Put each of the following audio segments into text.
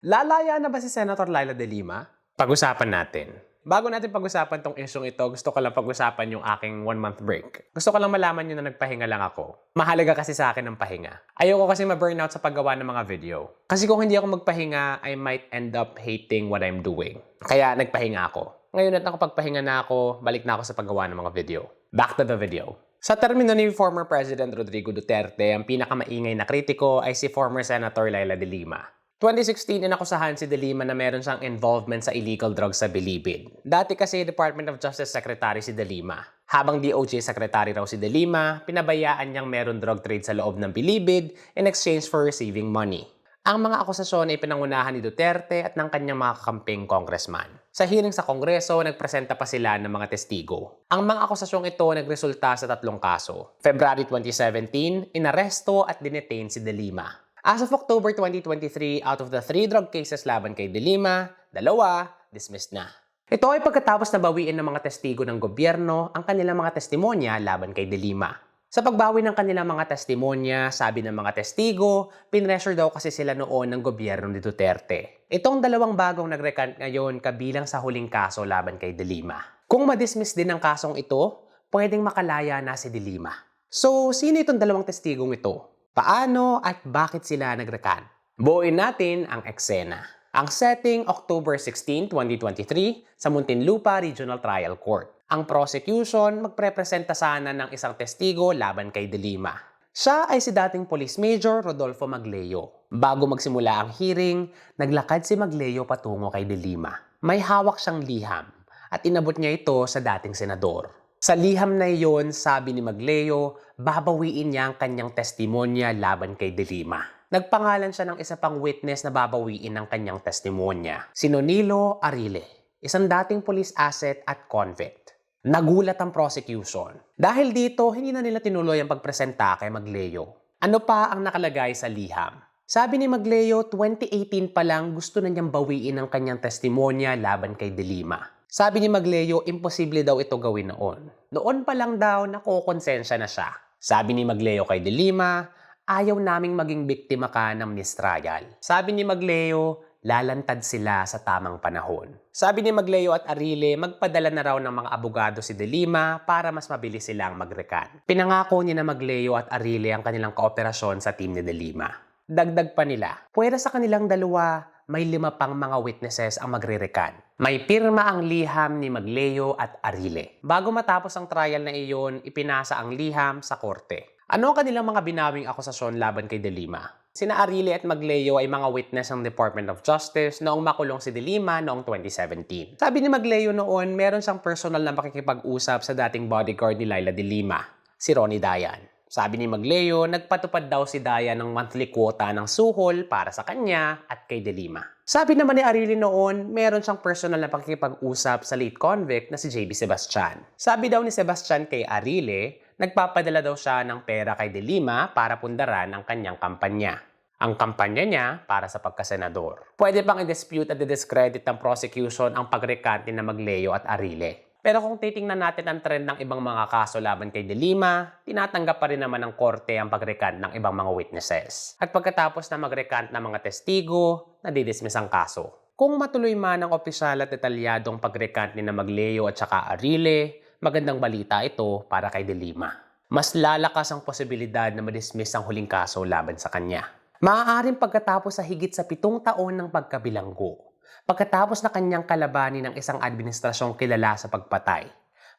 Lalaya na ba si Senator Laila de Lima? Pag-usapan natin. Bago natin pag-usapan tong isyong ito, gusto ko lang pag-usapan yung aking one-month break. Gusto ko lang malaman nyo na nagpahinga lang ako. Mahalaga kasi sa akin ang pahinga. Ayoko kasi ma-burnout sa paggawa ng mga video. Kasi kung hindi ako magpahinga, I might end up hating what I'm doing. Kaya nagpahinga ako. Ngayon at nakapagpahinga na ako, balik na ako sa paggawa ng mga video. Back to the video. Sa termino ni former President Rodrigo Duterte, ang pinakamaingay na kritiko ay si former Senator Laila de Lima. 2016, inakusahan si De Lima na meron siyang involvement sa illegal drugs sa Bilibid. Dati kasi Department of Justice Secretary si De Lima. Habang DOJ Secretary raw si De Lima, pinabayaan niyang meron drug trade sa loob ng Bilibid in exchange for receiving money. Ang mga akusasyon ay pinangunahan ni Duterte at ng kanyang mga kakamping congressman. Sa hearing sa Kongreso, nagpresenta pa sila ng mga testigo. Ang mga akusasyong ito nagresulta sa tatlong kaso. February 2017, inaresto at dinetain si De Lima. As of October 2023, out of the three drug cases laban kay De Lima, dalawa, dismissed na. Ito ay pagkatapos na bawiin ng mga testigo ng gobyerno ang kanilang mga testimonya laban kay De Lima. Sa pagbawi ng kanilang mga testimonya, sabi ng mga testigo, pinressure daw kasi sila noon ng gobyerno ni Duterte. Itong dalawang bagong nagrecant ngayon kabilang sa huling kaso laban kay De Lima. Kung madismiss din ang kasong ito, pwedeng makalaya na si De Lima. So, sino itong dalawang testigong ito? Paano at bakit sila nagrekan? Buuin natin ang eksena. Ang setting, October 16, 2023, sa Muntinlupa Regional Trial Court. Ang prosecution, magprepresenta sana ng isang testigo laban kay De Lima. Siya ay si dating Police Major Rodolfo Magleo. Bago magsimula ang hearing, naglakad si Magleo patungo kay De Lima. May hawak siyang liham at inabot niya ito sa dating senador. Sa liham na iyon, sabi ni Magleo, babawiin niya ang kanyang testimonya laban kay De Lima. Nagpangalan siya ng isa pang witness na babawiin ang kanyang testimonya, si Nonilo Arile, isang dating police asset at convict. Nagulat ang prosecution. Dahil dito, hindi na nila tinuloy ang pagpresenta kay Magleo. Ano pa ang nakalagay sa liham? Sabi ni Magleo, 2018 pa lang gusto na niyang bawiin ang kanyang testimonya laban kay De Lima. Sabi ni Magleo, imposible daw ito gawin noon. Noon pa lang daw nakokonsensya na siya. Sabi ni Magleo kay De Lima, ayaw naming maging biktima ka ng mistrial. Sabi ni Magleo, lalantad sila sa tamang panahon. Sabi ni Magleo at Arile, magpadala na raw ng mga abogado si De Lima para mas mabilis silang magrekan. Pinangako ni na Magleo at Arile ang kanilang kooperasyon sa team ni De Lima. Dagdag pa nila, puwera sa kanilang dalawa, may lima pang mga witnesses ang magrerekan. May pirma ang liham ni Magleo at Arile. Bago matapos ang trial na iyon, ipinasa ang liham sa korte. Ano ang kanilang mga binawing akusasyon laban kay De Lima? Sina Arile at Magleo ay mga witness ng Department of Justice noong makulong si De Lima noong 2017. Sabi ni Magleo noon, meron siyang personal na makikipag-usap sa dating bodyguard ni Laila De Lima, si Ronnie Dayan. Sabi ni Magleo, nagpatupad daw si Dayan ng monthly quota ng suhol para sa kanya at kay De Lima. Sabi naman ni Arili noon, meron siyang personal na pakikipag-usap sa late convict na si JB Sebastian. Sabi daw ni Sebastian kay Arile, nagpapadala daw siya ng pera kay De Lima para pundaran ang kanyang kampanya. Ang kampanya niya para sa pagkasenador. Pwede pang i-dispute at i-discredit ng prosecution ang pagrekante na Magleo at Arile. Pero kung titingnan natin ang trend ng ibang mga kaso laban kay De Lima, tinatanggap pa rin naman ng korte ang pagrekant ng ibang mga witnesses. At pagkatapos na magrekant ng mga testigo, nadidismiss ang kaso. Kung matuloy man ang opisyal at detalyadong pagrekant ni na Magleo at saka Arile, magandang balita ito para kay De Lima. Mas lalakas ang posibilidad na madismiss ang huling kaso laban sa kanya. Maaaring pagkatapos sa higit sa pitong taon ng pagkabilanggo, Pagkatapos na kanyang kalabanin ng isang administrasyong kilala sa pagpatay,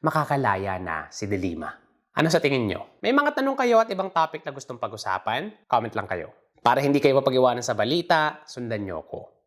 makakalaya na si De Lima. Ano sa tingin nyo? May mga tanong kayo at ibang topic na gustong pag-usapan? Comment lang kayo. Para hindi kayo mapag-iwanan sa balita, sundan nyo ko.